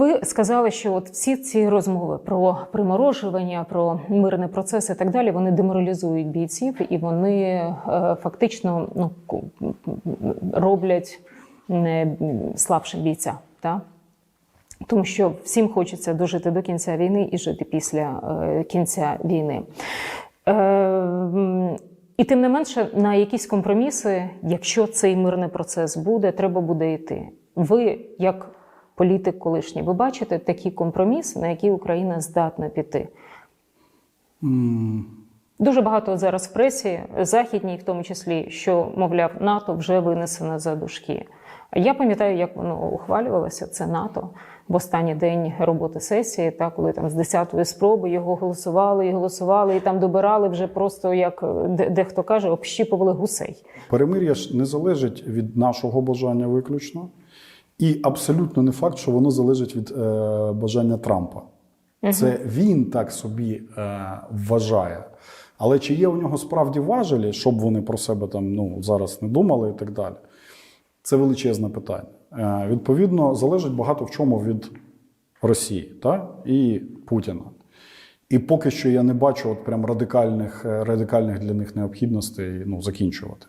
Ви сказали, що от всі ці розмови про приморожування, про мирний процес і так далі, вони деморалізують бійців і вони е, фактично ну, роблять не слабшим бійця. Та? Тому що всім хочеться дожити до кінця війни і жити після е, кінця війни. Е, і тим не менше, на якісь компроміси, якщо цей мирний процес буде, треба буде йти. Ви, як політик колишній, ви бачите такі компроміси, на які Україна здатна піти? Дуже багато зараз в пресі, західній, в тому числі, що, мовляв, НАТО вже винесено за дужки. Я пам'ятаю, як воно ухвалювалося, це НАТО в останній день роботи сесії, та коли там з 10-ї спроби його голосували і голосували, і там добирали вже просто як дехто каже, общіпували гусей. Перемир'я ж не залежить від нашого бажання виключно, і абсолютно не факт, що воно залежить від е, бажання Трампа. Це він так собі е, вважає. Але чи є у нього справді важелі, щоб вони про себе там ну, зараз не думали і так далі? Це величезне питання. Е, відповідно, залежить багато в чому від Росії та? і Путіна. І поки що я не бачу от прям радикальних, е, радикальних для них необхідностей ну, закінчувати.